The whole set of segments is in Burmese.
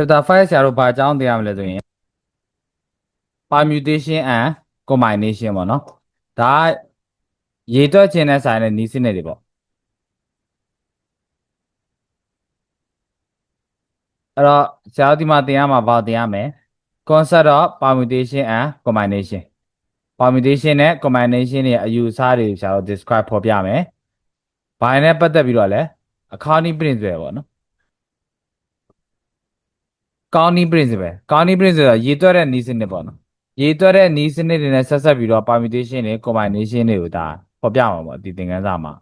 chapter 5ဆရာတို့ဘာအကြောင်းသိရမလဲဆိုရင် permutation and combination ပေါ့နော်ဒါကရေတွက်ခြင်းနဲ့ဆိုင်တဲ့နည်းစနစ်တွေပေါ့အဲ့တော့ဆရာတို့ဒီမှာသင်ရမှာဘာသင်ရမလဲ concept of permutation and combination permutation နဲ့ combination တွေအယူအဆတွေဆရာတို့ describe ဖော်ပြမယ်ဘာနဲ့ပတ်သက်ပြီးတော့လဲ accounting principle ပေါ့နော် counting principle counting principle ဆိုရေတွက်တဲ့နည်းစနစ်ပေါ့နော်ရေတွက်တဲ့နည်းစနစ်တွေနဲ့ဆက်ဆက်ပြီးတော့ permutation တွေ combination တွေကိုဒါဖော်ပြမှာပေါ့ဒီသင်ခန်းစာမှာ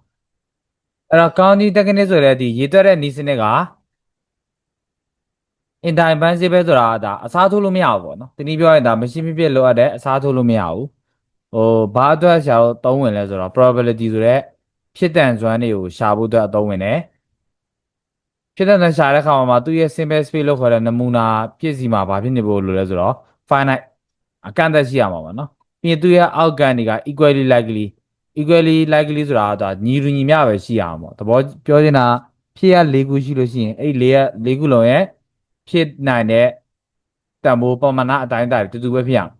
အဲ့တော့ counting technique ဆိုတဲ့ဒီရေတွက်တဲ့နည်းစနစ်က independable ဆိုတာကဒါအစားထိုးလို့မရဘူးပေါ့နော်တနည်းပြောရင်ဒါမရှိမဖြစ်လိုအပ်တဲ့အစားထိုးလို့မရဘူးဟိုဘာအတွက်ရှာတော့သုံးဝင်လဲဆိုတော့ probability ဆိုတဲ့ဖြစ်တန်စွမ်းတွေကိုရှာဖို့အတွက်အသုံးဝင်တယ် ဖြစ်တန်စွမ်းရှာတဲ့အခါမှာသူ့ရဲ့ simple space လို့ခေါ်တဲ့နမူနာပြည့်စီမှာဘာဖြစ်နေဖို့လိုလဲဆိုတော့ finite အကန့်အသတ်ရှိရမှာပေါ့နော်ပြီးရင်သူ့ရဲ့အောက်ကန်တွေက equally likely equally likely ဆိုတာကဒါညီတူညီမျှပဲရှိရမှာပေါ့သဘောပြောချင်တာဖြစ်ရ၄ခုရှိလို့ရှိရင်အဲ့ဒီ၄ရ၄ခုလုံးရဲ့ဖြစ်နိုင်တဲ့တန်ဖိုးပမာဏအတိုင်းအတာတူတူပဲဖြစ်ရမှာ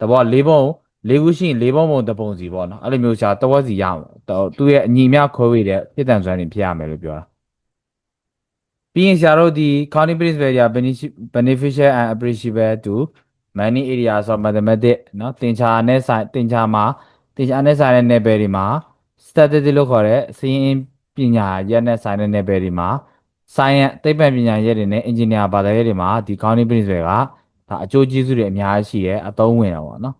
သဘော၄ပုံ၄ခုရှိရင်၄ပုံပုံတစ်ပုံစီပေါ့နော်အဲ့လိုမျိုးရှာတဝက်စီရမှာတော့သူ့ရဲ့အညီမျှခွဲဝေတဲ့ဖြစ်တန်စွမ်းတွေဖြစ်ရမယ်လို့ပြောတာ ပြီးရင်ဆရာတို့ဒီ counting principle တွေက benefic- beneficial and appreciable to many areas of mathematics เนาะသင်္ချာနဲ့ဆိုင်သင်္ချာမှာသင်္ချာနဲ့ဆိုင်တဲ့ level တွေမှာ statistic လို့ခေါ်တဲ့စီးရင်ပညာရက်နဲ့ဆိုင်တဲ့ level တွေမှာ science သိပ္ပံပညာရက်တွေနဲ့ engineer ဘာသာရပ်တွေမှာဒီ counting principle ကဒါအကျိုးကျေးဇူးတွေအများကြီးရှိတယ်အသုံးဝင်တာပေါ့နော်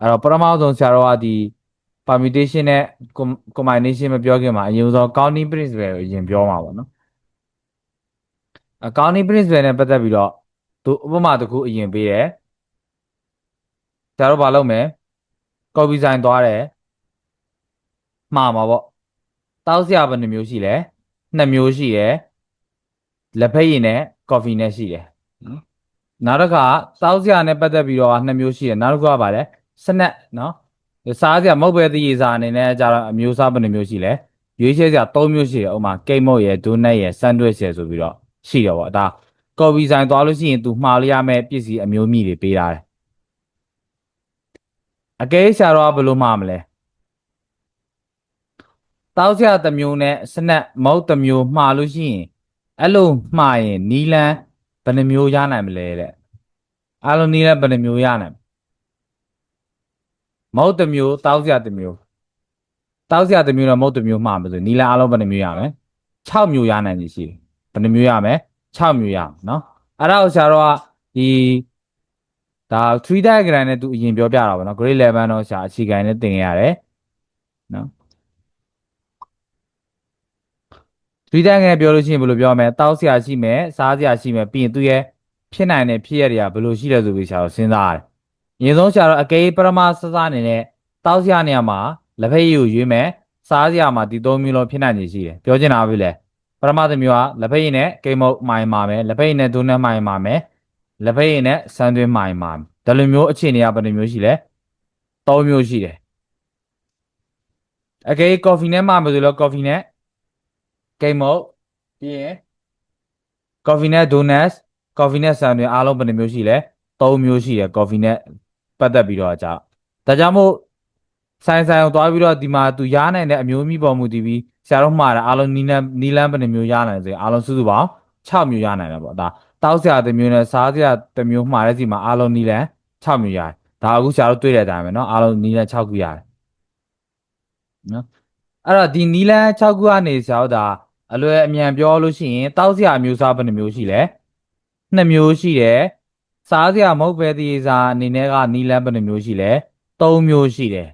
အဲ့တော့ပထမဆုံးဆရာတော်ကဒီ permutation နဲ့ com- combination မပြောခင်မှာအရင်ဆုံး counting principle ကိုအရင်ပြောမှာပေါ့နော် accounting principle နဲ့ပတ်သက်ပြီးတော့သူဥပမာတစ်ခုအရင်ပေးတယ်ဆရာတို့ဘာလုပ်မလဲ copy sign သွားတယ်မှားမှာပေါ့တောက်စရာဘယ်နှမျိုးရှိလဲနှစ်မျိုးရှိတယ်လက်ဖက်ရည်နဲ့ coffee နဲ့ရှိတယ်နော်နောက်တစ်ခါတောက်စရာနဲ့ပတ်သက်ပြီးတော့နှစ်မျိုးရှိတယ်နောက်တစ်ခုကဘာလဲစနက်နော်စားစရာမဟုတ်ပဲသရေစာအနေနဲ့ကြတော့အမျိုးအစားဘယ်နှမျိုးရှိလဲရွေးချယ်စရာ၃မျိုးရှိတယ်ဥပမာကိတ်မုတ်ရယ်ဒိုနက်ရယ်ဆန်ဒွစ်ရယ်ဆိုပြီးတော့ ရှိတယ်ပေါ့ဒါကော်ပီဆိုင်သွားလို့ရှိရင် तू မှားလို့ရမယ့်ပစ္စည်းအမျိုးမျိုးတွေပေးထားတယ်အကဲဆရာတော်ကဘယ်လိုမှားမလဲတောက်ဆရာတစ်မျိုးနဲ့စနက်မဟုတ်တစ်မျိုးမှားလို့ရှိရင်အဲ့လိုမှားရင်နီလန်းဘယ်နှမျိုးရနိုင်မလဲတဲ့အဲ့လိုနီလန်းဘယ်နှမျိုးရနိုင်မဟုတ်တစ်မျိုးတောက်ဆရာတစ်မျိုးတောက်ဆရာတစ်မျိုးနဲ့မဟုတ်တစ်မျိုးမှားမယ်ဆိုရင်နီလန်းအားလုံးဘယ်နှမျိုးရမလဲ6မျိုးရနိုင်ပြီရှိတယ် ဘယ်နှမျိုးရမလဲ 6မျိုးရအောင်เนาะအဲ့ဒါကိုဆရာတော်ကဒီဒါ 3 diagram နဲ့သူအရင်ပြောပြတာပေါ့နော် grade 11တော့ဆရာအခြေခံနဲ့သင်ခဲ့ရတယ်เนาะ3 diagram နဲ့ပြောလို့ရှိရင်ဘယ်လိုပြောမလဲတောက်ဆရာရှိမယ်စားဆရာရှိမယ်ပြီးရင်သူရဲ့ဖြစ်နိုင်တဲ့ဖြစ်ရတွေကဘယ်လိုရှိလဲဆိုပြီးဆရာတော်စဉ်းစားရတယ်အရင်ဆုံးဆရာတော်အကေပရမစစအနေနဲ့တောက်ဆရာနေရာမှာလက်ဖက်ရည်ကိုရွေးမယ်စားဆရာမှာဒီ၃မျိုးလုံးဖြစ်နိုင်ခြေရှိတယ်ပြောချင်တာပဲလေ ပထမတစ်မျိုးကလက်ဖက်ရည်နဲ့ကိမုတ်မိုင်ပါမယ်လက်ဖက်ရည်နဲ့ဒုနဲ့မိုင်ပါမယ်လက်ဖက်ရည်နဲ့ဆန်သွင်းမိုင်ပါမယ်ဒါလိုမျိုးအခြေအနေကဘယ်နှမျိုးရှိလဲ၃မျိုးရှိတယ်အကေကော်ဖီနဲ့မှမယ်ဆိုတော့ကော်ဖီနဲ့ကိမုတ်ပြီးရင်ကော်ဖီနဲ့ဒိုနတ်ကော်ဖီနဲ့ဆန်သွင်းအားလုံးဘယ်နှမျိုးရှိလဲ၃မျိုးရှိတယ်ကော်ဖီနဲ့ပတ်သက်ပြီးတော့ကြာဒါကြောင့်မို့ ဆိုင်ဆိုင်ကိုသွားပြီးတော့ဒီမှာသူရားနိုင်တဲ့အမျိုးမျိုးပေါ်မူတည်ပြီးဆရာတို့မှားတာအားလုံးနီလန်းနီလန်းဘယ်နှမျိုးရနိုင်ဆိုရင်အားလုံးစုစုပေါင်း6မျိုးရနိုင်တယ်ပေါ့ဒါတောက်ဆရာတစ်မျိုးနဲ့စားဆရာတစ်မျိုးမှားတဲ့စီမှာအားလုံးနီလန်း6မျိုးရတယ်ဒါအခုဆရာတို့တွေ့တဲ့အတိုင်းပဲเนาะအားလုံးနီလန်း6ခုရတယ်နော်အဲ့တော့ဒီနီလန်း6ခုကနေဆရာတို့ဒါအလွယ်အမြန်ပြောလို့ရှိရင်တောက်ဆရာအမျိုးစားဘယ်နှမျိုးရှိလဲ2မျိုးရှိတယ်စားဆရာမဟုတ်ပဲဒီစားအနေနဲ့ကနီလန်းဘယ်နှမျိုးရှိလဲ3မျိုးရှိတယ်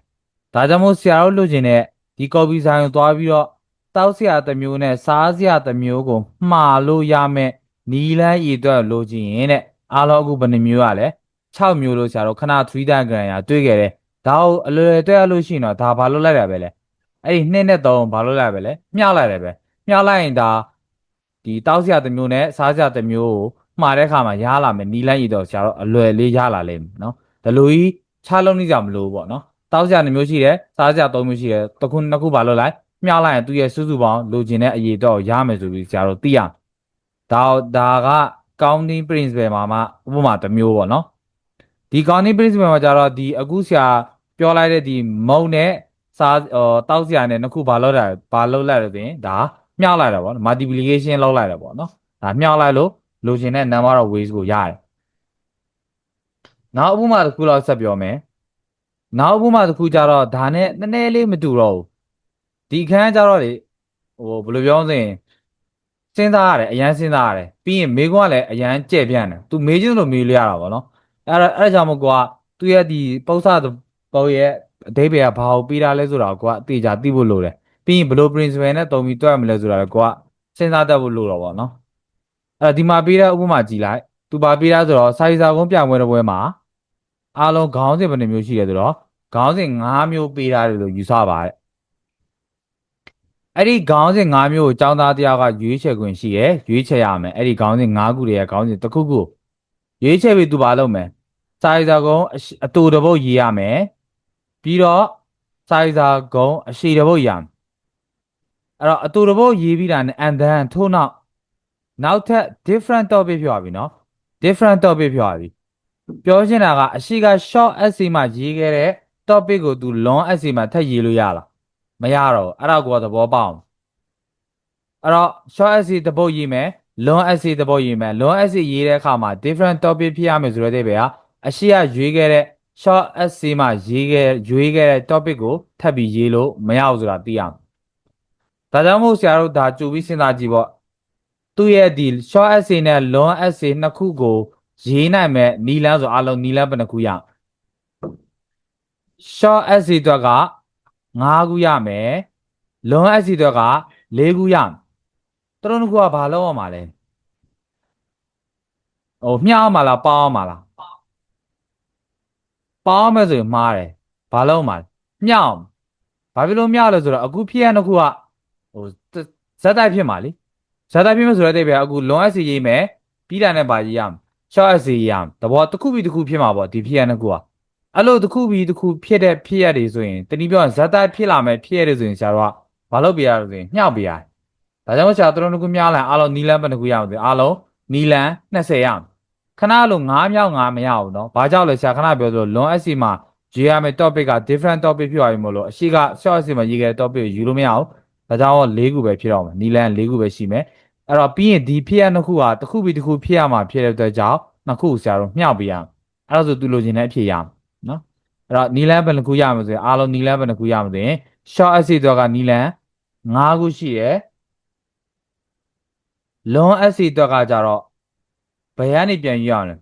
ဒါကြောင့်မို့ဆရာတို့လိုချင်တဲ့ဒီကော်ပီဆိုင်ကိုသွားပြီးတော့တောက်ဆရာတစ်မျိုးနဲ့စားဆရာတစ်မျိုးကိုမှားလို့ရမယ်နီလန်းရည်အတွက်လိုချင်ရင်တဲ့အားလုံးအခုဘယ်နှမျိုးရလဲ6မျိုးလို့ဆရာတို့ခဏ3 diagram ရတွေ့ခဲ့တယ်ဒါကိုအလွယ်တွေ့ရလို့ရှိရင်တော့ဒါဘာလို့လိုက်ရပဲလဲအဲ့ဒီ2နဲ့3ဘာလို့လိုက်ရပဲလဲမျှလိုက်တယ်ပဲမျှလိုက်ရင်ဒါဒီတောက်ဆရာတစ်မျိုးနဲ့စားဆရာတစ်မျိုးကိုမှားတဲ့အခါမှာရလာမယ်နီလန်းရည်တော့ဆရာတို့အလွယ်လေးရလာလိမ့်မယ်နော်ဒါလိုကြီးချလုံးနေကြမလို့ပေါ့နော် တောက်ကြနှမျိုးရှိတယ်စားကြသုံးမျိုးရှိတယ်တစ်ခုနှစ်ခုပါလို့လိုက်မျှလိုက်ရင်သူ့ရဲ့စုစုပေါင်းလိုချင်တဲ့အရေးတော့ရမယ်ဆိုပြီးဆရာတို့သိရဒါဒါက counting principle မှာမှဥပမာတစ်မျိုးပေါ့နော်ဒီ counting principle မှာကျတော့ဒီအခုဆရာပြောလိုက်တဲ့ဒီမုံနဲ့စားဟောတောက်ဆရာနဲ့နှစ်ခုဘာလုပ်တာဘာလုပ်လိုက်လို့ဆိုရင်ဒါမြှောက်လိုက်တာပေါ့နော် multiplication လုပ်လိုက်တာပေါ့နော်ဒါမြှောက်လိုက်လို့လိုချင်တဲ့ number of ways ကိုရတယ်နောက်ဥပမာတစ်ခုလောက်ဆက်ပြောမယ် နောက်ဥပမာတစ်ခုကျတော့ဒါနဲ့နည်းနည်းလေးမတူတော့ဘူးဒီခန်းကျတော့လေဟိုဘယ်လိုပြောမလဲဆိုရင်စဉ်းစားရတယ်အရန်စဉ်းစားရတယ်ပြီးရင်မေကွန်းကလည်းအရန်ကြဲ့ပြန့်တယ်သူမေးချင်းလို့မေးလို့ရတာပေါ့နော်အဲ့ဒါအဲ့ဒါကြောင့်မို့ကွာသူရဲ့ဒီပု္ပ္ပသပုံရဲ့အသေးပေကဘာကိုပေးတာလဲဆိုတာကိုကွာအသေးချာသိဖို့လိုတယ်ပြီးရင်ဘယ်လို principle နဲ့တုံပြီးတွက်မလဲဆိုတာလည်းကွာစဉ်းစားတတ်ဖို့လိုတော့ပေါ့နော်အဲ့ဒါဒီမှာပေးတဲ့ဥပမာကြည့်လိုက်သူပါပေးတာဆိုတော့စာရေးစာကုန်းပြပွဲတစ်ပွဲမှာ အားလုံးခေါင်းစဉ်ဘယ်နှမျိုးရှိလဲဆိုတော့ခေါင်းစဉ်၅မျိုးပေးထားတယ်လို့ယူဆပါတဲ့အဲ့ဒီခေါင်းစဉ်၅မျိုးကိုចောင်းသားတရားကရွေးချယ်ခွင့်ရှိရယ်ရွေးချယ်ရမယ်အဲ့ဒီခေါင်းစဉ်၅ခုတည်းရဲ့ခေါင်းစဉ်တစ်ခုခုရွေးချယ်ပြီးသူပါလုပ်မယ်စာရေးစာကုန်းအရှိအတူတစ်ပုတ်ရေးရမယ်ပြီးတော့စာရေးစာကုန်းအရှိတစ်ပုတ်ရေးရမယ်အဲ့တော့အတူတစ်ပုတ်ရေးပြီးတာနဲ့ and then ထို့နောက်နောက်ထပ် different topic ပြောရပြီနော် different topic ပြောရပြီ ပြောချင်တာကအရှိက short essay မှာရေးခဲ့တဲ့ topic ကို तू long essay မှာထပ်ရေးလို့ရလားမရတော့ဘူးအဲ့ဒါကိုသဘောပေါက်အောင်အဲ့တော့ short essay တစ်ပုတ်ရေးမယ် long essay တစ်ပုတ်ရေးမယ် long essay ရေးတဲ့အခါမှာ different topic ဖြစ်ရမယ်ဆိုတဲ့အဓိပ္ပာယ်ကအရှိကရွေးခဲ့တဲ့ short essay မှာရေးခဲ့ရွေးခဲ့တဲ့ topic ကိုထပ်ပြီးရေးလို့မရဘူးဆိုတာသိရမယ်ဒါကြောင့်မို့ဆရာတို့ဒါကြိုပြီးစဉ်းစားကြည့်ပေါ့သူ့ရဲ့ဒီ short essay နဲ့ long essay နှစ်ခုကို ရေးနိုင်မဲ့နီလန်းဆိုအလုံးနီလန်းဘယ်နှခုရ short essay အတွက်က5ခုရမယ် long essay အတွက်က4ခုရမယ်သူတို့နှစ်ခုကဘာလုပ်ရမှာလဲဟိုမျှအောင်မလားပေါင်းအောင်မလားပေါင်းမယ်ဆိုရင်မှားတယ်ဘာလုပ်မှာလဲမျှအောင်ဘာဖြစ်လို့မျှလဲဆိုတော့အခုဖြစ်ရနှစ်ခုကဟိုဇက်တိုက်ဖြစ်မှာလीဇက်တိုက်ဖြစ်မယ်ဆိုတဲ့အတိတ်ပဲအခု long essay ရေးမယ်ပြီးတာနဲ့ပါရေးရမယ် short essay ရေးရမယ်တဘောတစ်ခုပြီးတစ်ခုဖြစ်မှာပေါ့ဒီဖြစ်ရနှစ်ခုကအဲ့လိုတစ်ခုပြီးတစ်ခုဖြစ်တဲ့ဖြစ်ရတွေဆိုရင်တတိပြောရင်ဇက်တိုက်ဖြစ်လာမယ်ဖြစ်ရတွေဆိုရင်ဆရာတို့ကဘာလုပ်ပြရလို့ဆိုရင်မျှောက်ပြရတယ်ဒါကြောင့်ဆရာတို့တို့ကများလာအားလုံးနီလန်းဘယ်နှခုရအောင်ဆိုအားလုံးနီလန်း20ရအောင်ခဏလို့9မြောက်9မရဘူးเนาะဘာကြောင့်လဲဆရာခဏပြောသလို long essay မှာရေးရမယ့် topic က different topic ဖြစ်သွားပြီမို့လို့အရှိက short essay မှာရေးခဲ့တဲ့ topic ကိုယူလို့မရဘူးဒါကြောင့်၄ခုပဲဖြစ်တော့မယ်နီလန်း၄ခုပဲရှိမယ် အဲ့တော့ပြီးရင်ဒီဖြစ်ရနှစ်ခုကတစ်ခုပြီးတစ်ခုဖြစ်ရမှာဖြစ်တဲ့အတွက်ကြောင့်နှစ်ခုဆရာတို့မျှပေးရအောင်အဲ့ဒါဆိုသူလိုချင်တဲ့အဖြစ်ရအောင်နော်အဲ့တော့နီလန်းဘယ်နှခုရမှာဆိုရင်အားလုံးနီလန်းဘယ်နှခုရမှာဆိုရင် short essay တော့ကနီလန်း၅ခုရှိရယ် long essay အတွက်ကကြတော့ဘယ်ကနေပြန်ယူရအောင်လဲ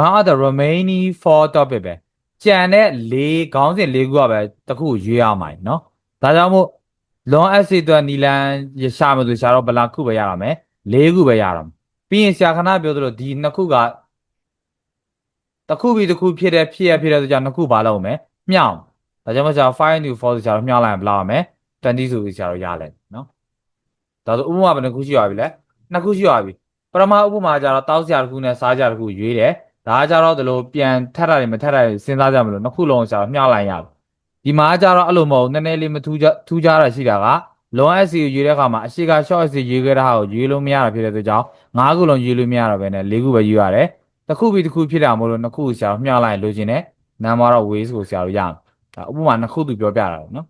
one of the remaining four topic ပဲကြံတဲ့၄ခေါင်းစဉ်၄ခုကပဲတစ်ခုရွေးရမှာเนาะဒါကြောင့်မို့ long essay အတွက်နီလန်ရရှာမယ်ဆိုရှာတော့ဘယ်လောက်ခုပဲရရမယ် ၄ခုပဲရတော့ပြီးရင်ဆရာခဏပြောသလိုဒီနှစ်ခုကတစ်ခုပြီးတစ်ခုဖြစ်တဲ့ဖြစ်ရဖြစ်တဲ့ဆိုကြနှစ်ခုပါလောက်မယ်မျှအောင်ဒါကြောင့်မကျ5 to 4ဆိုကြတော့မျှလိုက်ရင်ဘယ်လောက်ရမလဲ20ဆိုပြီးဆရာတို့ရလဲနော်ဒါဆိုဥပမာဘယ်နှခုရှိရပြီလဲနှစ်ခုရှိရပြီပရမဥပမာကြတော့တောက်ဆရာတစ်ခုနဲ့စားကြတစ်ခုရွေးတယ်ဒါကြတော့ဒီလိုပြန်ထက်တာတွေမထက်တာတွေစဉ်းစားကြမလို့နှစ်ခုလုံးဆရာတို့မျှလိုက်ရပြီဒီမှာကြတော့အဲ့လိုမဟုတ်နည်းနည်းလေးမထူးကြထူးကြတာရှိတာက long SC ကိုရွေးတဲ့အခါမှာအရှိက short SC ရွေးခဲ့တဲ့ဟာကိုရွေးလို့မရတာဖြစ်တဲ့အတွက်ကြောင့်၅ခုလုံးရွေးလို့မရတော့ဘဲနဲ့၄ခုပဲရွေးရတယ်တစ်ခုပြီးတစ်ခုဖြစ်တာမို့လို့နှစ်ခုဆရာမျှလိုက်လိုချင်တဲ့ number of ways ကိုဆရာတို့ရမယ်ဒါဥပမာနှစ်ခုသူပြောပြတာနော်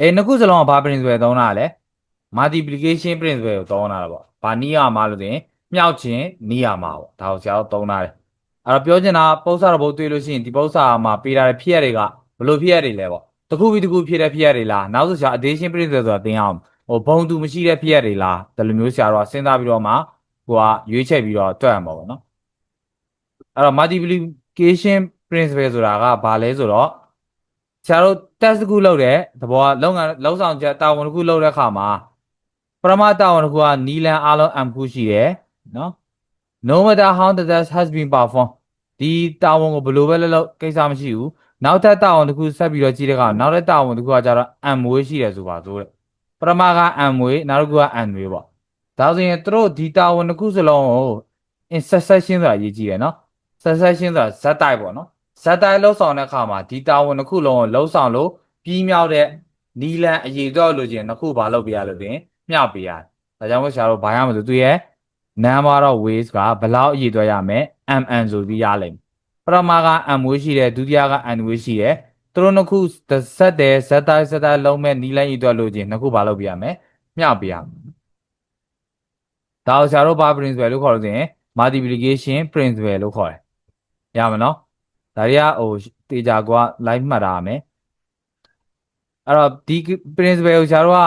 အဲနှစ်ခုစလုံးကဘာ principle သုံးတာလဲ multiplication principle ကိုသုံးတာပေါ့ဘာနည်းရမှာလို့ဆိုရင်မြောက်ခြင်းနည်းရမှာပေါ့ဒါကိုဆရာတို့သုံးတာတယ်အဲ့တော့ပြောချင်တာပု္ပ္ပစာဘုတ်တွေ့လို့ရှိရင်ဒီပု္ပ္ပစာမှာပေးထားတဲ့ဖြစ်ရတွေကဘယ်လိုဖြစ်ရတွေလဲပေါ့ တစ်ခုပြီးတစ်ခုဖြစ်တဲ့ဖြစ်ရတွေလားနောက်ဆိုဆရာ addition principle ဆိုတာသင်အောင်ဟိုဘုံတူမရှိတဲ့ဖြစ်ရတွေလားဒီလိုမျိုးဆရာတို့ကစဉ်းစားပြီးတော့မှဟိုကရွေးချက်ပြီးတော့တွက်ရမှာပေါ့နော်အဲ့တော့ multiplication principle ဆိုတာကဘာလဲဆိုတော့ဆရာတို့ test တစ်ခုလုပ်တဲ့သဘောကလုံငန်းလုံဆောင်ချက်တာဝန်တစ်ခုလုပ်တဲ့အခါမှာပရမတာဝန်တစ်ခုကနီလန်အားလုံး m ခုရှိတယ်နော် no matter how the test has been performed ဒီတာဝန်ကိုဘယ်လိုပဲလုပ်လို့ကိစ္စမရှိဘူး နောက်ထပ်တာဝန်တစ်ခုဆက်ပြီးတော့ကြည့်တဲ့အခါနောက်ထပ်တာဝန်တစ်ခုကကျတော့ m ဝေးရှိတယ်ဆိုပါဆိုတဲ့ပရမက m ဝေးနောက်တစ်ခုက n ဝေးပေါ့ဒါဆိုရင်တို့ဒီတာဝန်တစ်ခုစလုံးကို in succession ဆိုတာရေးကြည့်ရနော် succession ဆိုတာဇက်တိုက်ပေါ့နော်ဇက်တိုက်လှုပ်ဆောင်တဲ့အခါမှာဒီတာဝန်တစ်ခုလုံးကိုလှုပ်ဆောင်လို့ပြီးမြောက်တဲ့နီလန်အရေးတော့လို့ချင်းတစ်ခုဘာလုပ်ပြရလို့တင်မျှပေးရတယ်ဒါကြောင့်မို့ဆရာတို့ဘာရမလို့သူရဲ့ number of ways ကဘယ်လောက်အရေးအတွက်ရမယ် mn ဆိုပြီးရလိမ့်မယ် ပထမကအံမွေးရှိတယ်ဒုတိယကအံမွေးရှိတယ်သူတို့နှစ်ခုဇက်တယ်ဇက်တိုင်းဇက်တိုင်းလုံးမဲ့နီးလိုက်ရတော့လို့ချင်းနှစ်ခုဘာလုပ်ပြရမလဲမျှပြရမယ်ဒါကိုဆရာတို့ဘာ principle လို့ခေါ်လို့ဆိုရင် multiplication principle လို့ခေါ်တယ်ရမနော်ဒါတွေကဟိုတေချာကွာ live မှတ်ထားရမယ်အဲ့တော့ဒီ principle ကိုဆရာတို့က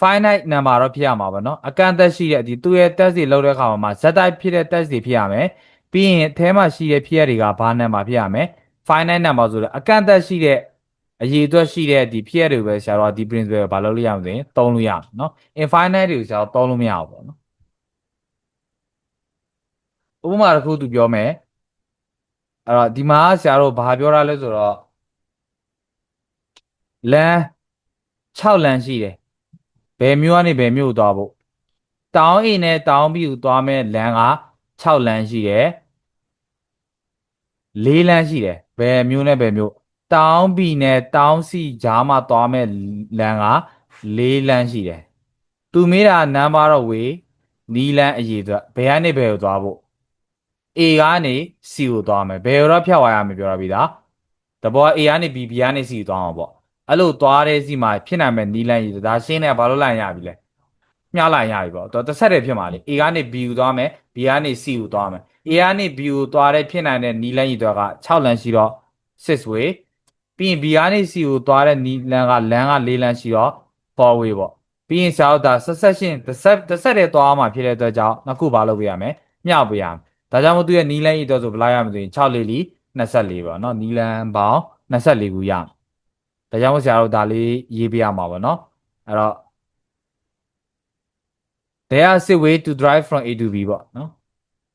finite number တော့ဖြစ်ရမှာပေါ့နော်အကန့်အသတ်ရှိတဲ့ဒီသူ့ရဲ့ test တွေလုပ်တဲ့အခါမှာဇက်တိုင်းဖြစ်တဲ့ test တွေဖြစ်ရမယ် ပြီးရင်အထဲမှာရှိတဲ့ဖြစ်ရတွေကဘာ number ဖြစ်ရမယ် finite number ဆိုတော့အကန့်အသတ်ရှိတဲ့အရေးအတွက်ရှိတဲ့ဒီဖြစ်ရတွေပဲဆရာတို့ကဒီ principle ကိုဘာလုပ်လို့ရမလဲသုံးလို့ရမှာเนาะ infinite တွေကိုဆရာတို့သုံးလို့မရဘူးပေါ့เนาะဥပမာတစ်ခုသူပြောမယ်အဲ့တော့ဒီမှာဆရာတို့ဘာပြောတာလဲဆိုတော့လမ်း6လမ်းရှိတယ် ဘယ်မြို့ကနေဘယ်မြို့ကိုသွားဖို့တောင်းအိနဲ့တောင်းပြီးကိုသွားမဲ့လမ်းက 6လမ်းရှိတယ်4လမ်းရှိတယ်ဘယ်မြို့နဲ့ဘယ်မြို့တောင်းပြီးနဲ့တောင်းစီကြားမှာသွားမဲ့လမ်းက4လမ်းရှိတယ်သူမေးတာ number of way နီးလမ်းအရေးအတွက်ဘယ်ကနေဘယ်ကိုသွားဖို့ A ကနေ C ကိုသွားမယ်ဘယ်တော့ဖြတ်သွားရမယ်ပြောရပြီလားတဘော A ကနေ B B ကနေ C ကိုသွားမှာပေါ့အဲ့လိုသွားတဲ့စီမှာဖြစ်နိုင်မဲ့နီးလန်းကြီးဒါရှင်းနေဘာလို့လိုက်ရပြီလဲ မျှလိုက်ရပြီပေါ့တော့တစ်ဆက်တည်းဖြစ်မှာလေ A ကနေ B ကိုသွားမယ် B ကနေ C ကိုသွားမယ် A ကနေ B ကိုသွားတဲ့ဖြစ်နိုင်တဲ့နီးလန်းကြီးတွေက6လမ်းရှိတော့6 way ပြီးရင် B ကနေ C ကိုသွားတဲ့နီးလန်းကလမ်းက4လမ်းရှိတော့4 way ပေါ့ပြီးရင်ဆရာတို့ဒါဆက်ဆက်ရှင်းတစ်ဆက်တစ်ဆက်တည်းသွားမှာဖြစ်တဲ့အတွက်ကြောင့်နှစ်ခုဘာလုပ်ပေးရမလဲမျှပေးရမယ်ဒါကြောင့်မို့သူရဲ့နီးလန်းကြီးတော့ဆိုဘယ်လိုက်ရမလဲဆိုရင်6လေးလီ24ပေါ့နော်နီးလန်းပေါင်း24ခုရမယ်ဒါကြောင့်မို့ဆရာတို့ဒါလေးရေးပြရမှာပေါ့နော်အဲ့တော့ there are six way to drive from A to B ပေါ့နော်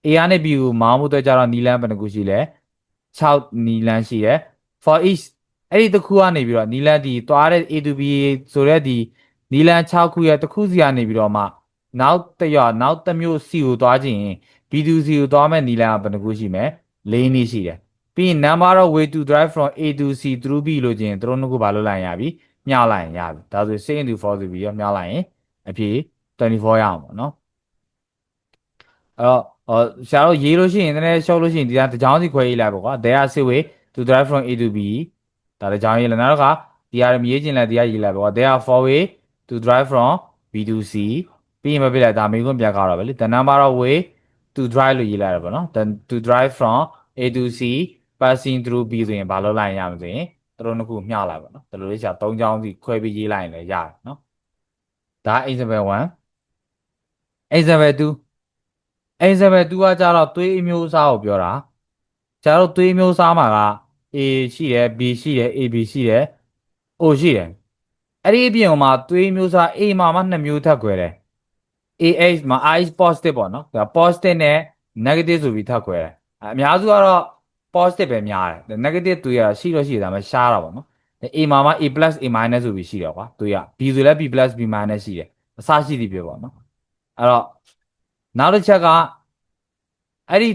A ကနေ B ကိုမောင်းဖို့အတွက်ကြတော့နီလန်းဘယ်နှခုရှိလဲ6နီလန်းရှိတယ် for each အဲ့ဒီတစ်ခုကနေပြီးတော့နီလန်းဒီသွားတဲ့ A to B ဆိုတဲ့ဒီနီလန်း6ခုရဲ့တစ်ခုစီကနေပြီးတော့မှနောက်တစ်ရနောက်တစ်မျိုး C ကိုသွားခြင်း B to C ကိုသွားမဲ့နီလန်းကဘယ်နှခုရှိမလဲ၄နည်းရှိတယ်ပြီးရင် number of way to drive from A to C through B လို့ချင်းတို့နှစ်ခုဘာလို့လိုက်ရပြီမျှလိုက်ရင်ရပြီဒါဆို6 into 4ဆိုပြီးတော့မျှလိုက်ရင်အဖြေ 24ရအောင်ပေါ့နော်အဲ့တော့ဟောဆရာတို့ရေးလို့ရှိရင်တကယ်ရှုပ်လို့ရှိရင်ဒီကတကြောင်းစီခွဲရေးလိုက်ပေါ့ကွာ there are six way to drive from A to B ဒါတကြောင်းရေးလိုက်နောက်တော့ကဒီဟာမရေးချင်လဲဒီကရေးလိုက်ပေါ့ကွာ there are four way to drive from B to C ပြီးရင်မပြလိုက်ဒါမေးခွန်းပြကတော့ပဲလေ the number of way to drive လို့ရေးလိုက်ရပေါ့နော် the to drive from A to C passing through B ဆိုရင်ဘာလုပ်လိုက်ရမလဲဆိုရင်တို့နှစ်ခုမျှလိုက်ပါနော်ဒါလိုလေးဆရာ၃ချောင်းစီခွဲပြီးရေးလိုက်ရင်လည်းရတယ်နော်ဒါ example 1 example 2 example 2ကကြတော့သွေးအမျိုးအစားကိုပြောတာကျတော့သွေးအမျိုးအစားမှာက A ရှိတယ် B ရှိတယ် AB ရှိတယ် O ရှိတယ်အဲ့ဒီအပြင်မှာသွေးအမျိုးအစား A မှာမှနှစ်မျိုးထပ်ခွဲတယ် AH မှာ I positive ပေါ့နော်ဒါ positive နဲ့ negative ဆိုပြီးထပ်ခွဲတယ်အများစုကတော့ positive ပဲများတယ် negative သွေးရရှိလို့ရှိတာမှရှားတာပေါ့နော် A မှာမှ A plus A minus ဆိုပြီးရှိတယ်ကွာသွေးရ B ဆိုလည်း B plus B minus ရှိတယ်အစရှိသည်ဖြစ်ပေါ့နော် အဲ့တော့နောက်တစ်ချက်ကအဲ့ဒီ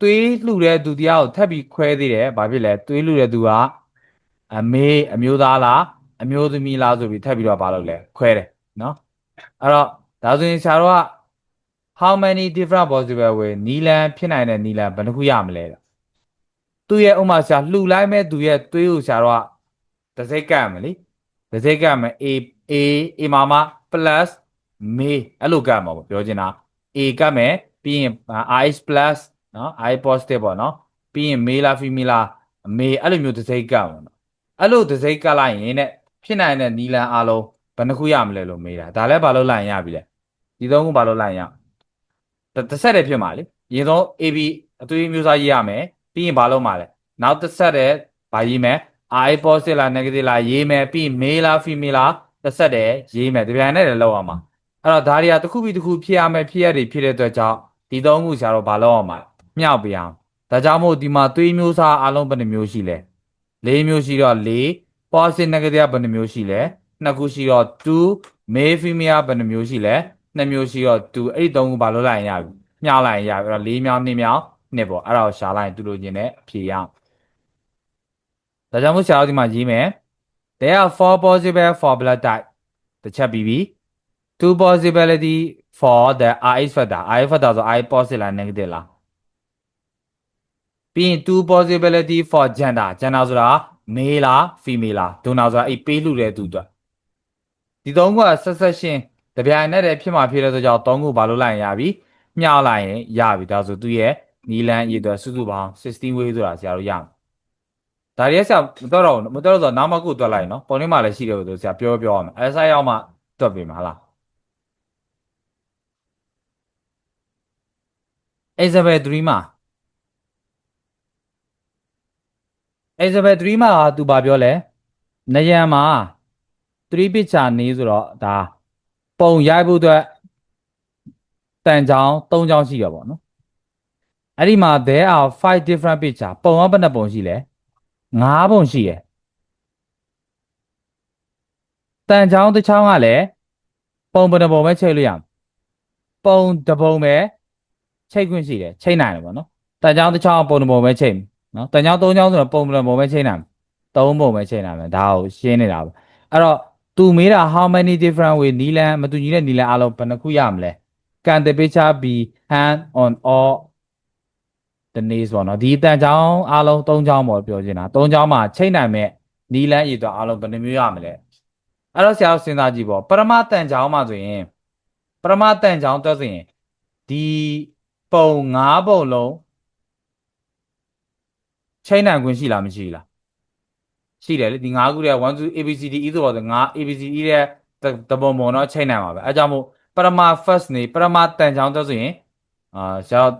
သွေးလှူတဲ့သူတရားကိုထပ်ပြီးခွဲသေးတယ်ဘာဖြစ်လဲသွေးလှူတဲ့သူကအမေအမျိုးသားလားအမျိုးသမီးလားဆိုပြီးထပ်ပြီးတော့ဘာလုပ်လဲခွဲတယ်နော်အဲ့တော့ဒါဆိုရင်ဆရာတို့က how many different possible way နီလန်ဖြစ်နိုင်တဲ့နီလန်ဘယ်နှခုရမလဲသူ့ရဲ့ဥမာဆရာလှူလိုက်မဲ့သူရဲ့သွေးကိုဆရာတို့ကတစ်စိတ်ကတ်မယ်လေတစ်စိတ်ကတ်မယ် A A A မှာမှ plus မေအဲ့လိုကတ်မှာပေါ့ပြောချင်တာ A ကတ်မယ်ပြီးရင် I plus နော် I positive ပေါ့နော်ပြီးရင် male လား female လားမေအဲ့လိုမျိုးတစ်စိတ်ကတ်မှာနော်အဲ့လိုတစ်စိတ်ကတ်လိုက်ရင်တဲ့ဖြစ်နိုင်တဲ့နီလန်အလုံးဘယ်နှခုရမလဲလို့မေးတာဒါလည်းဘာလို့လိုက်ရင်ရပြီလဲဒီသုံးခုဘာလို့လိုက်ရင်ရတစ်ဆက်တည်းဖြစ်မှာလေရင်ဆုံး AB အသွေးမျိုးစားရေးရမယ်ပြီးရင်ဘာလို့မှာလဲနောက်တစ်ဆက်တည်းဘာရေးမယ် I positive လား negative လားရေးမယ်ပြီးရင် male လား female လားတစ်ဆက်တည်းရေးမယ်ဒီပြန်နဲ့လည်းလောက်အောင်မှာ အဲ့တော့ဒါတွေကတစ်ခုပြီးတစ်ခုဖြစ်ရမယ်ဖြစ်ရတွေဖြစ်တဲ့အတွက်ကြောင့်ဒီသုံးခုဆရာတို့ဘာလို့အောင်မှာမြှောက်ပြအောင်ဒါကြောင့်မို့ဒီမှာသွေးမျိုးစားအလုံးဘယ်နှမျိုးရှိလဲ၄မျိုးရှိတော့၄ positive negative ဘယ်နှမျိုးရှိလဲနှစ်ခုရှိတော့2 male female ဘယ်နှမျိုးရှိလဲနှစ်မျိုးရှိတော့2အဲ့ဒီသုံးခုဘာလို့လိုက်ရင်ရပြီမျှလိုက်ရင်ရပြီအဲ့တော့၄မြောက်2မြောက်နှစ်ပေါ့အဲ့ဒါကိုရှာလိုက်ရင်သူတို့ချင်းနဲ့ဖြေရအောင်ဒါကြောင့်မို့ဆရာတို့ဒီမှာရေးမယ် there are four possible for blood type တစ်ချက်ပြီးပြီ two possibility for the rh factor rh factor ဆို i positive လား negative လားပြီးရင် two possibility for gender gender ဆိုတာ male လား female လား donor ဆိုတာအဲ့ပေးလူတဲ့သူအတွက်ဒီသုံးခုကဆက်ဆက်ရှင်းတပြိုင်နက်တည်းဖြစ်မှာဖြစ်တဲ့ဆိုကြောင့်သုံးခုဘာလို့လိုက်ရင်ရပြီမျှလိုက်ရင်ရပြီဒါဆိုသူရဲ့နီလန်အရေးအတွက်စုစုပေါင်း16 way ဆိုတာဆရာတို့ရမယ်ဒါရီဆရာမတော်တော့ဘူးမတော်တော့ဆိုနောက်မှကိုတွက်လိုက်နော်ပုံထဲမှာလည်းရှိတယ်လို့ဆရာပြောပြောရမယ်အဲဆိုင်ရောက်မှတွက်ပြီမှာလား Elizabeth 3မှာ Elizabeth 3မှာသူဘာပြောလဲနယံမှာ3 picture နေဆိုတော့ဒါပုံရိုက်ဖို့အတွက်တန်ချောင်း3ချောင်းရှိရပါတော့နော်အဲ့ဒီမှာ there are 5 different picture ပုံကဘယ်နှပုံရှိလဲ5ပုံရှိတယ်တန်ချောင်းတစ်ချောင်းကလည်းပုံဘယ်နှပုံပဲချိန်လို့ရမယ်ပုံတစ်ပုံပဲ ချိန်ခွင့်ရှိတယ်ချိန်နိုင်တယ်ပေါ့နော်တန်ချောင်းတစ်ချောင်းပုံတစ်ပုံပဲချိန်နော်တန်ချောင်း3ချောင်းဆိုတော့ပုံတစ်ပုံပဲချိန်နိုင်မယ်3ပုံပဲချိန်နိုင်မယ်ဒါကိုရှင်းနေတာပဲအဲ့တော့သူမေးတာ how many different way နီလန်မတူညီတဲ့နီလန်အလုံးဘယ်နှခုရမလဲ can the picture be hand on all the knees ပေါ့နော်ဒီတန်ချောင်းအလုံး3ချောင်းပေါ့ပြောချင်တာ3ချောင်းမှာချိန်နိုင်မဲ့နီလန်ရည်တော့အလုံးဘယ်နှမျိုးရမလဲအဲ့တော့ဆရာတို့စဉ်းစားကြည့်ပေါ့ပရမတန်ချောင်းမှာဆိုရင်ပရမတန်ချောင်းတက်ဆိုရင်ဒီ ပုံ၅ပုံလုံးချိန်နိုင်ခွင့်ရှိလားမရှိဘူးလားရှိတယ်လေဒီ၅ခုတည်း1 2 ABCD E ဆိုတော့၅ ABCD တဲ့တပုံပုံတော့ချိန်နိုင်ပါပဲအဲကြောင့်မို့ပရမ first နေပရမတန်ချောင်းတက်ဆိုရင်အာဆရာတို့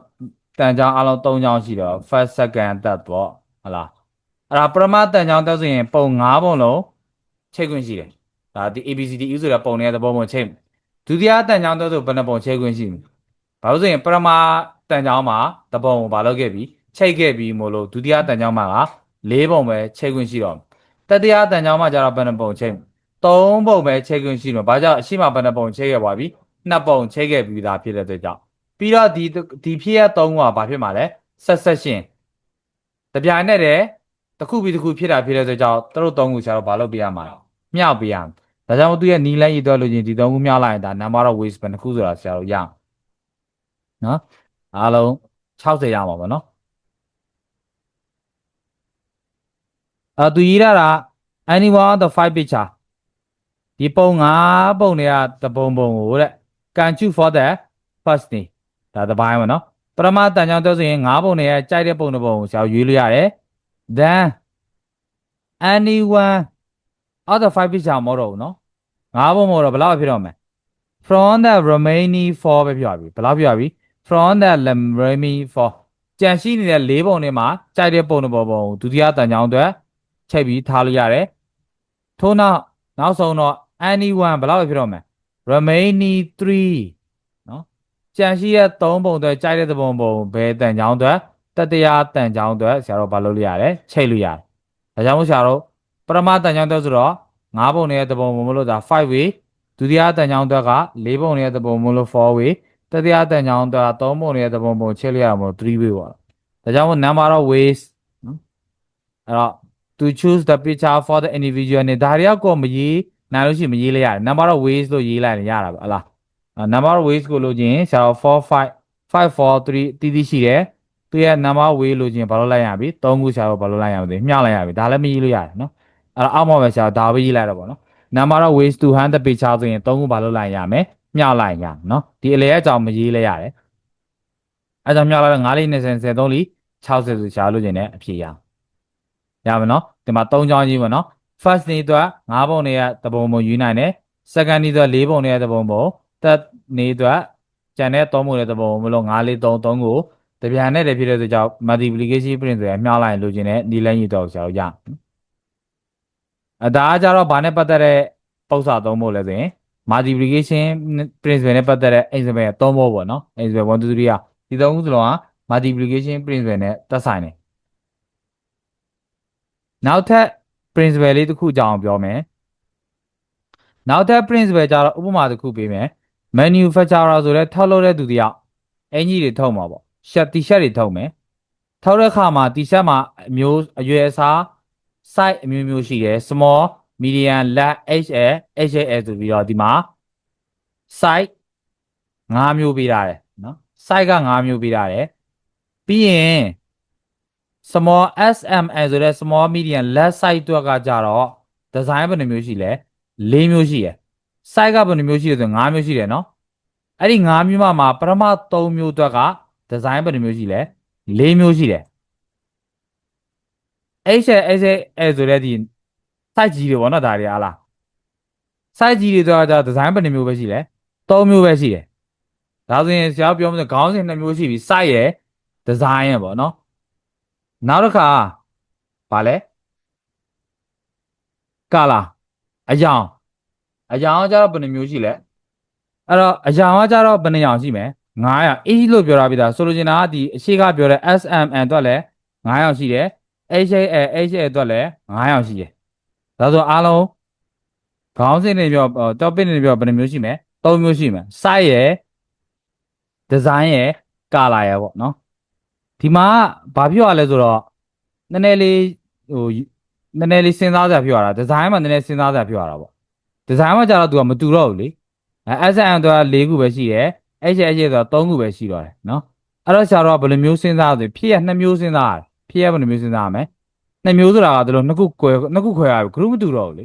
တန်ချောင်းအလုံး၃ချောင်းရှိတော့ first second third ပေါ့ဟုတ်လားအဲ့ဒါပရမတန်ချောင်းတက်ဆိုရင်ပုံ၅ပုံလုံးချိန်ခွင့်ရှိတယ်ဒါဒီ ABCD E ဆိုတဲ့ပုံတွေကတပုံပုံချိန်ဒုတိယတန်ချောင်းတက်ဆိုဘယ်နှပုံချိန်ခွင့်ရှိမလဲ ဘာလို့ဆိုရင်ပရမတန်ချောင်းမှာတပုံကိုဘာလုပ်ခဲ့ပြီချိန်ခဲ့ပြီမို့လို့ဒုတိယတန်ချောင်းမှာက၄ပုံပဲချိန်ခွင့်ရှိတော့တတိယတန်ချောင်းမှာကျတော့ဘယ်နှပုံချိန်သုံးပုံပဲချိန်ခွင့်ရှိတော့ဘာကြောင့်အရှိမဘယ်နှပုံချိန်ခဲ့ပါပြီနှစ်ပုံချိန်ခဲ့ပြီးသားဖြစ်တဲ့အတွက်ကြောင့်ပြီးတော့ဒီဒီဖြစ်ရသုံးခုကဘာဖြစ်မှာလဲဆက်ဆက်ရှင်တပြိုင်နဲ့တည်းတစ်ခုပြီးတစ်ခုဖြစ်တာဖြစ်တဲ့အတွက်ကြောင့်သူတို့သုံးခုဆရာတို့ဘာလုပ်ပေးရမှာလဲမြောက်ပေးရမယ်ဒါကြောင့်သူရဲ့နီလန်းရည်တော့လို့ချင်းဒီသုံးခုမြောက်လိုက်ရင်ဒါ number of ways ဘယ်နှခုဆိုတာဆရာတို့ရအောင် နော်အားလုံး60ရမှာပေါ့နော်အာသူရေးရတာ anyone of the five picture ဒီပုံ၅ပုံတွေကတပုံပုံကိုတဲ့ can choose for the first day ဒါတစ်ပိုင်းပေါ့နော်ပရမတန်ကြောင့်ပြောဆိုရင်၅ပုံတွေကကြိုက်တဲ့ပုံတစ်ပုံကိုဆရာရွေးလို့ရတယ် then anyone out of five picture မဟုတ်တော့ဘူးနော်၅ပုံမဟုတ်တော့ဘယ်လောက်ဖြစ်တော့မလဲ from the remaining four ပဲပြောပြီဘယ်လောက်ပြောပြီ from the remaining four ကြံရှိနေတဲ့၄ပုံတွေမှာကြိုက်တဲ့ပုံတစ်ပုံပုံဒုတိယတန်ကြောင်းအတွက်ချိန်ပြီးထားလို့ရတယ်ထို့နောက်နောက်ဆုံးတော့ anyone ဘယ်လောက်ပဲဖြစ်တော့မလဲ remaining 3နော်ကြံရှိတဲ့3ပုံအတွက်ကြိုက်တဲ့ပုံပုံဘယ်တန်ကြောင်းအတွက်တတရားတန်ကြောင်းအတွက်ဆရာတို့ဘာလုပ်လို့ရတယ်ချိန်လို့ရတယ်ဒါကြောင့်မို့ဆရာတို့ပရမတန်ကြောင်းအတွက်ဆိုတော့5ပုံနဲ့တပုံပုံမလို့ဒါ5 way ဒုတိယတန်ကြောင်းအတွက်က4ပုံနဲ့တပုံမလို့4 way တတိယတန်ကြောင်းအတွက်က3ပုံနဲ့တပုံပုံချိန်လို့ရမှာ3 way ပေါ့ဒါကြောင့်မို့ number of ways နော်အဲ့တော့ to choose the picture for the individual နဲ့ဒါတွေကကိုမရေးနိုင်လို့ရှိရင်မရေးလိုက်ရတယ် number of ways လို့ရေးလိုက်ရင်ရတာပဲဟလား number of ways ကိုလို့ချင်းဆရာ4 5 5 4 3တီးတီးရှိတယ်သူရဲ့ number of way လို့ချင်းဘာလို့လိုက်ရပြီ3ခုဆရာတို့ဘာလို့လိုက်ရမလဲမျှလိုက်ရပြီဒါလည်းမရေးလို့ရတယ်နော်အဲ့တော့အောက်မှာပဲဆရာဒါပဲရေးလိုက်တော့ပေါ့နော် number of ways to hand the picture ဆိုရင်3ခုဘာလို့လိုက်ရမယ် မျှလိုက်ရနော်ဒီအလေအကြောင်းမရေးလဲရတယ်အဲကြောင့်မျှလိုက်တော့9လေး20 73လေး60ဆိုရှားလို့ချင်းလည်းအဖြေရရမယ်နော်ဒီမှာ3ချောင်းကြီးပေါ့နော် first နေ့အတွက်5ပုံတွေကတပုံပုံယူနိုင်တယ် second နေ့အတွက်4ပုံတွေကတပုံပုံ third နေ့အတွက်ကျန်တဲ့3ပုံတွေတပုံမလို့5 4 3 3ကိုတပြန်နဲ့တည်းဖြစ်တဲ့အတွက်ကြောင့် multiplication print ဆိုရမျှလိုက်လို့ချင်းလည်းဒီလမ်းကြီးတော့ဆရာတို့ရအဒါကကြတော့ဘာနဲ့ပတ်သက်တဲ့ပုံစံသုံးဖို့လဲဆိုရင် multiplication principle နဲ့ပတ်သက်တဲ့ example သုံးဖို့ပေါ့နော် example 1 2 3ကဒီသုံးခုစလုံးက multiplication principle နဲ့သက်ဆိုင်တယ်နောက်ထပ် principle လေးတစ်ခုကြောင်းပြောမယ်နောက်ထပ် principle ကြတော့ဥပမာတစ်ခုပေးမယ် manufacturer ဆိုတဲ့ထုတ်လုပ်တဲ့သူတယောက်အင်ကြီးတွေထုတ်မှာပေါ့ shirt t-shirt တွေထုတ်မယ်ထုတ်တဲ့အခါမှာ t-shirt မှာအမျိုးအရွယ်အစား size အမျိုးမျိုးရှိတယ် small medium large XL XL ဆိုပြီးတော့ဒီမှာ site ၅မျိုးပေးထားတယ်နော် site က၅မျိုးပေးထားတယ်ပြီးရင် small SML ဆိုတဲ့ small medium left side အတွက်ကကြတော့ design ဘယ်နှမျိုးရှိလဲ၄မျိုးရှိရယ် site ကဘယ်နှမျိုးရှိလဲဆို၅မျိုးရှိတယ်နော်အဲ့ဒီ၅မျိုးမှာမှာပထမ၃မျိုးအတွက်က design ဘယ်နှမျိုးရှိလဲ၄မျိုးရှိတယ် H H H ဆိုတဲ့ဒီ site ကြီးတွေပေါ့နော်ဒါတွေအားလား site ကြီးတွေတော့ဒါ design ဘယ်နှမျိုးပဲရှိလဲ၃မျိုးပဲရှိတယ်ဒါဆိုရင်ဆရာပြောမှဆိုခေါင်းစဉ်2မျိုးရှိပြီ site ရယ် design ရယ်ပေါ့နော်နောက်တစ်ခါဗာလဲကာလာအယောင်အယောင်ကကြတော့ဘယ်နှမျိုးရှိလဲအဲ့တော့အယောင်ကကြတော့ဘယ်နှယောင်ရှိမလဲ900 easy လို့ပြောတာပြတာဆိုလိုချင်တာကဒီအရှိကပြောတဲ့ SMN အတွက်လည်း900ရှိတယ် HA HA အတွက်လည်း900ရှိတယ် ဒါဆိုအားလုံးခေါင်းစဉ်တွေပြော topic တွေပြောဘယ်နှမျိုးရှိမလဲ3မျိုးရှိမယ် size ရယ် design ရယ် color ရယ်ပေါ့နော်ဒီမှာဘာပြောရလဲဆိုတော့နည်းနည်းလေးဟိုနည်းနည်းလေးစဉ်းစားစရာပြောရတာ design မှာနည်းနည်းစဉ်းစားစရာပြောရတာပေါ့ design မှာကျတော့ तू ကမတူတော့ဘူးလေအဲ SN တော့၄ခုပဲရှိတယ် HH ဆိုတော့3ခုပဲရှိတော့တယ်နော်အဲ့တော့ဆရာတော်ကဘယ်လိုမျိုးစဉ်းစားဆိုဖြစ်ရ2မျိုးစဉ်းစားရတယ်ဖြစ်ရဘယ်လိုမျိုးစဉ်းစားရမလဲ 2မျိုးဆိုတာကဒီလိုနှစ်ခု꿰နှစ်ခုခွဲရပြီ group မတူတော့ဘူးလေ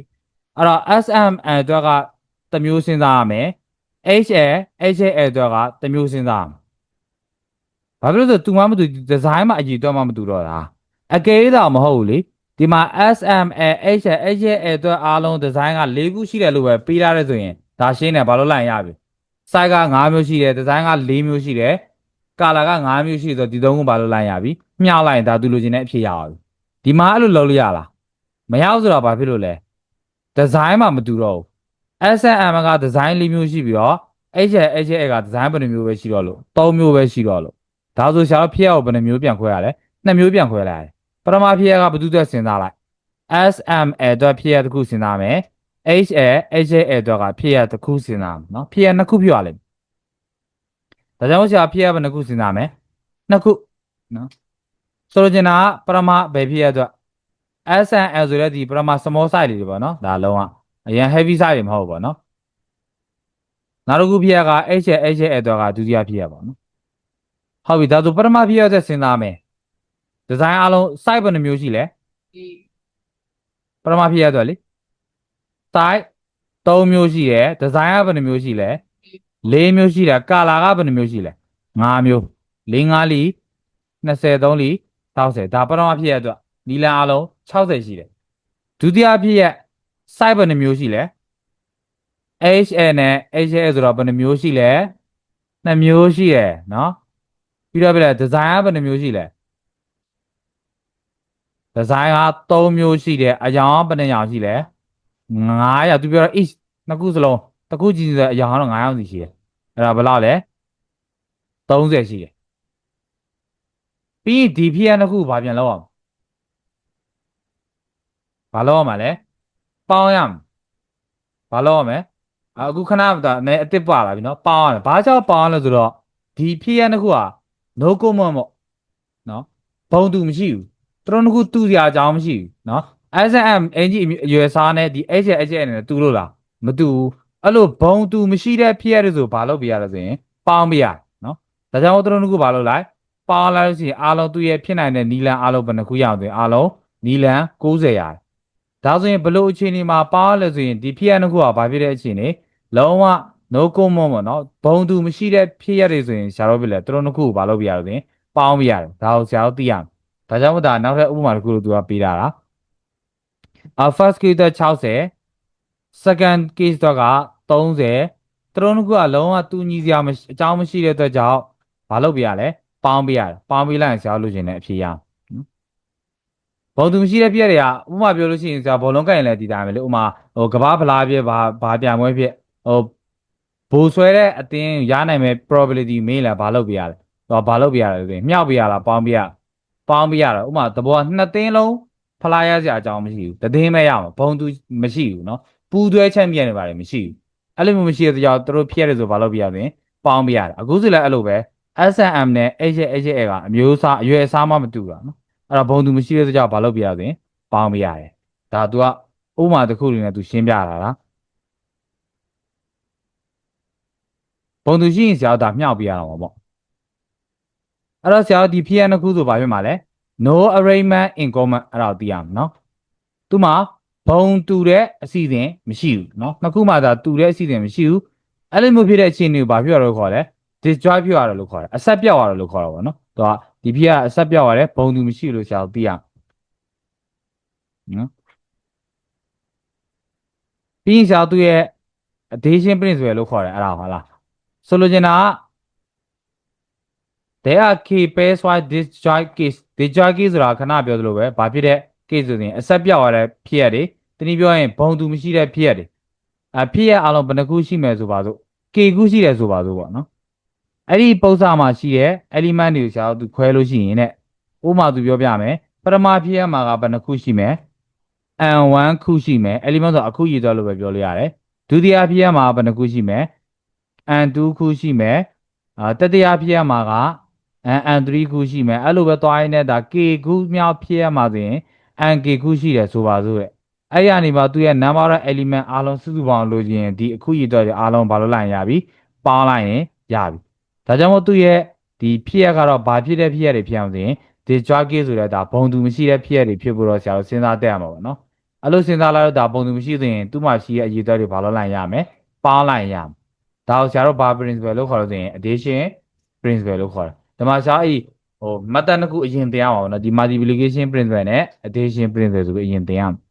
အဲ့တော့ SM အတွက်ကတစ်မျိုးစဉ်းစားရမယ် HL HL အတွက်ကတစ်မျိုးစဉ်းစားရမယ်ဘာဖြစ်လို့လဲဆို तू မှမတူ design မှာအကြည့်တော့မှမတူတော့တာအကယ်၍တော့မဟုတ်ဘူးလေဒီမှာ SM HL HL အတွက်အားလုံး design က၄ခုရှိတယ်လို့ပဲပေးထားတယ်ဆိုရင်ဒါရှင်းတယ်ဘာလို့လိုက်ရပြီ size က5မျိုးရှိတယ် design က4မျိုးရှိတယ် color က5မျိုးရှိတယ်ဆိုတော့ဒီသုံးခုဘာလို့လိုက်ရပြီမျှလိုက်ရင်ဒါသူလိုချင်တဲ့အဖြစ်ရပါပြီ ဒီမှာအဲ့လိုလုပ်လို့ရလားမရဘူးဆိုတော့ဘာဖြစ်လို့လဲ design မှာမတူတော့ဘူး SNM က design ၄မျိုးရှိပြီးတော့ HL HL က design ဘယ်နှမျိုးပဲရှိတော့လို့၃မျိုးပဲရှိတော့လို့ဒါဆိုရှာတော့ဖြစ်ရကိုဘယ်နှမျိုးပြန်ခွဲရလဲနှစ်မျိုးပြန်ခွဲလိုက်ရတယ်ပထမဖြစ်ရကဘယ်သူအတွက်စဉ်းစားလိုက် SML အတွက်ဖြစ်ရတစ်ခုစဉ်းစားမယ် HL HL အတွက်ကဖြစ်ရတစ်ခုစဉ်းစားမယ်နော်ဖြစ်ရနှစ်ခုဖြစ်ရလိမ့်မယ်ဒါကြောင့်ရှာဖြစ်ရဘယ်နှစ်ခုစဉ်းစားမယ်နှစ်ခုနော် ဆိုလိုချင်တာကပထမဘယ်ဖြစ်ရအတွက် SNL ဆိုတဲ့ဒီပထမ small size တွေပေါ့နော်ဒါလုံးဝအရင် heavy size တွေမဟုတ်ဘူးပေါ့နော်နောက်တစ်ခုဖြစ်ရက HL HL အတွက်ကဒုတိယဖြစ်ရပေါ့နော်ဟုတ်ပြီဒါဆိုပထမဖြစ်ရအတွက်စဉ်းစားမယ်ဒီဇိုင်းအားလုံး size ဘယ်နှမျိုးရှိလဲပထမဖြစ်ရအတွက်လေ size 3မျိုးရှိတယ်ဒီဇိုင်းကဘယ်နှမျိုးရှိလဲ4မျိုးရှိတယ်ကာလာကဘယ်နှမျိုးရှိလဲ5မျိုး4 5လီ23လီ 60ဒါပထမဖြစ်ရအတွက်နီလန်အားလုံး60ရှိတယ်ဒုတိယဖြစ်ရ size ဘယ်နှမျိုးရှိလဲ HL နဲ့ HL ဆိုတော့ဘယ်နှမျိုးရှိလဲ2မျိုးရှိတယ်နော်ပြီးတော့ပြလဲဒီဇိုင်းကဘယ်နှမျိုးရှိလဲဒီဇိုင်းက3မျိုးရှိတယ်အယောင်ကဘယ်နှယောင်ရှိလဲ900သူပြောတော့ each နှစ်ခုစလုံးတစ်ခုကြည့်ဆိုအယောင်ကတော့900စီရှိတယ်အဲ့ဒါဘယ်လောက်လဲ30ရှိတယ် ပြီးရင်ဒီဖြစ်ရနှစ်ခုဘာပြန်လောက်အောင်ဘာလောက်အောင်မလဲပေါင်းရမယ်ဘာလောက်အောင်မလဲအခုခဏဒါနဲ့အစ်စ်ပါလာပြီနော်ပေါင်းရတယ်ဘာကြောင့်ပေါင်းရလဲဆိုတော့ဒီဖြစ်ရနှစ်ခုက no common ပေါ့နော်ဘုံတူမရှိဘူးသူတို့နှစ်ခုတူစရာအကြောင်းမရှိဘူးနော် SM အင်ဂျီအရွယ်စားနဲ့ဒီ HL HL နဲ့တူလို့လားမတူဘူးအဲ့လိုဘုံတူမရှိတဲ့ဖြစ်ရတယ်ဆိုဘာလုပ်ပြရလဲဆိုရင်ပေါင်းပြရနော်ဒါကြောင့်သူတို့နှစ်ခုဘာလုပ်လိုက် ပေါင်းလိုက်လို့ရှိရင်အားလုံးသူ့ရဲ့ဖြစ်နိုင်တဲ့နီလန်အားလုံးဘယ်နှခုရအောင်ဆိုရင်အားလုံးနီလန်90ရတယ်ဒါဆိုရင်ဘလို့အခြေအနေမှာပေါင်းလဲဆိုရင်ဒီဖြစ်ရနှစ်ခုကဘာဖြစ်တဲ့အခြေအနေလုံးဝ no common ပေါ့နော်ဘုံတူမရှိတဲ့ဖြစ်ရတယ်ဆိုရင်ရှားတော့ပြလဲသူတို့နှစ်ခုကိုဘာလုပ်ပြရလဲဆိုရင်ပေါင်းပြရတယ်ဒါကိုဆရာတို့သိရမယ်ဒါကြောင့်မို့ဒါနောက်ထပ်ဥပမာတစ်ခုလို့သူကပေးတာလားအ first case တော့60 second case တော့က30သူတို့နှစ်ခုကလုံးဝတူညီစရာမရှိအကြောင်းမရှိတဲ့အတွက်ကြောင့်ဘာလုပ်ပြရလဲ ပေါင်းပြရတယ်ပေါင်းပြလိုက်ရင်ဆရာလို့ရှင်တဲ့အဖြေရအောင်ဘုံသူမရှိတဲ့ပြည့်တွေကဥပမာပြောလို့ရှိရင်ဆရာဘောလုံးကိုင်ရင်လည်းဒီတိုင်းပဲလေဥပမာဟိုကဘာဖလားပြည့်ဘာဘာပြိုင်ပွဲပြည့်ဟိုဘိုးဆွဲတဲ့အတင်းရနိုင်မဲ့ probability မေးလာဘာလုပ်ပြရလဲဟောဘာလုပ်ပြရလဲဆိုရင်မြောက်ပြရလားပေါင်းပြရပေါင်းပြရတော့ဥပမာသဘောကနှစ်သိန်းလုံးဖလားရစရာအကြောင်းမရှိဘူးတသိန်းပဲရမှာဘုံသူမရှိဘူးเนาะပူသွဲချန်ပီယံတွေပါတယ်မရှိဘူးအဲ့လိုမျိုးမရှိတဲ့ကြောင့်သူတို့ဖြစ်ရတယ်ဆိုဘာလုပ်ပြရလဲပေါင်းပြရတယ်အခုဆိုလည်းအဲ့လိုပဲ SNM နဲ့ HHL ကအမျိုးအစားအရွယ်အစားမှမတူတာเนาะအဲ့တော့ဘုံသူမရှိတဲ့ကြောင့်ဘာလုပ်ပြရလဲပေါင်းပြရတယ်ဒါ तू ကဥပမာတစ်ခုလေးနဲ့ तू ရှင်းပြတာလား ဘုံသူရှိရင်ဆရာတို့ဒါမြှောက်ပြရအောင်ပါပေါ့အဲ့တော့ဆရာတို့ဒီဖြစ်ရနှစ်ခုဆိုဘာဖြစ်မှာလဲ no arrangement in common အဲ့ဒါကိုသိရမှာနော်သူမှာဘုံတူတဲ့အစီအစဉ်မရှိဘူးနော်နှစ်ခုမှသာတူတဲ့အစီအစဉ်မရှိဘူးအဲ့လိုမျိုးဖြစ်တဲ့အခြေအနေကိုဘာဖြစ်ရလို့ခေါ်လဲ disjoint ဖြစ်ရတယ်လို့ခေါ်တယ်အဆက်ပြောက်ရတယ်လို့ခေါ်တာပေါ့နော်သူကဒီဖြစ်ကအဆက်ပြောက်ရတယ်ဘုံတူမရှိလို့ဆရာတို့သိရမှာနော်ပြီးရင်ဆရာတို့သူ့ရဲ့ addition principle လို့ခေါ်တယ်အဲ့ဒါဟုတ်လားဆိုလိုချင်တာက there are key pairwise disjoint case disjoint case ဆိုတာခဏပြောသလိုပဲဘာဖြစ်တဲ့ case ဆိုရင်အဆက်ပြောက်ရတဲ့ဖြစ်ရတယ်တနည်းပြောရင်ဘုံတူမရှိတဲ့ဖြစ်ရတယ်အဖြစ်ရအလုံးဘယ်နှခုရှိမယ်ဆိုပါစို့ k ခုရှိတယ်ဆိုပါစို့ပေါ့နော် အဲ့ဒီပုံစံမှာရှိတဲ့ element တွေကိုရှာတော့သူခွဲလို့ရှိရင်တဲ့ဥပမာသူပြောပြမယ်ပထမဖြစ်ရမှာကဘယ်နှခုရှိမယ် n1 ခုရှိမယ် element ဆိုအခုရည်သွားလို့ပဲပြောလို့ရတယ်ဒုတိယဖြစ်ရမှာဘယ်နှခုရှိမယ် n2 ခုရှိမယ်အာတတိယဖြစ်ရမှာက n n3 ခုရှိမယ်အဲ့လိုပဲသွားရင်းနဲ့ဒါ k ခုမြောက်ဖြစ်ရမှာဆိုရင် n k ခုရှိတယ်ဆိုပါစို့တဲ့အဲ့ရနေမှာသူရဲ့ number of element အားလုံးစုစုပေါင်းလို့ချင်းဒီအခုရည်တော့အားလုံးဘာလို့လိုက်ရင်ရပြီပေါင်းလိုက်ရင်ရပြီ ဒါကြောင့်မို့သူရဲ့ဒီဖြစ်ရကတော့ဘာဖြစ်တဲ့ဖြစ်ရတွေဖြစ်အောင်ဆိုရင် disjoint case ဆိုတဲ့ဒါဘုံသူမရှိတဲ့ဖြစ်ရတွေဖြစ်ဖို့တော့ဆရာတို့စဉ်းစားတတ်ရမှာပေါ့နော်အဲ့လိုစဉ်းစားလိုက်တော့ဒါဘုံသူမရှိဆိုရင်သူ့မှာရှိရဲ့အရည်အသွေးတွေဘာလို့လိုက်ရမလဲပေါင်းလိုက်ရမယ်ဒါကိုဆရာတို့ဘာ principle လို့ခေါ်လို့ဆိုရင် addition principle လို့ခေါ်တယ်ဒီမှာဆရာအဲ့ဟိုမှတ်တမ်းတစ်ခုအရင်သင်ရအောင်နော်ဒီ multiplication principle နဲ့ addition principle ဆိုပြီးအရင်သင်ရမယ်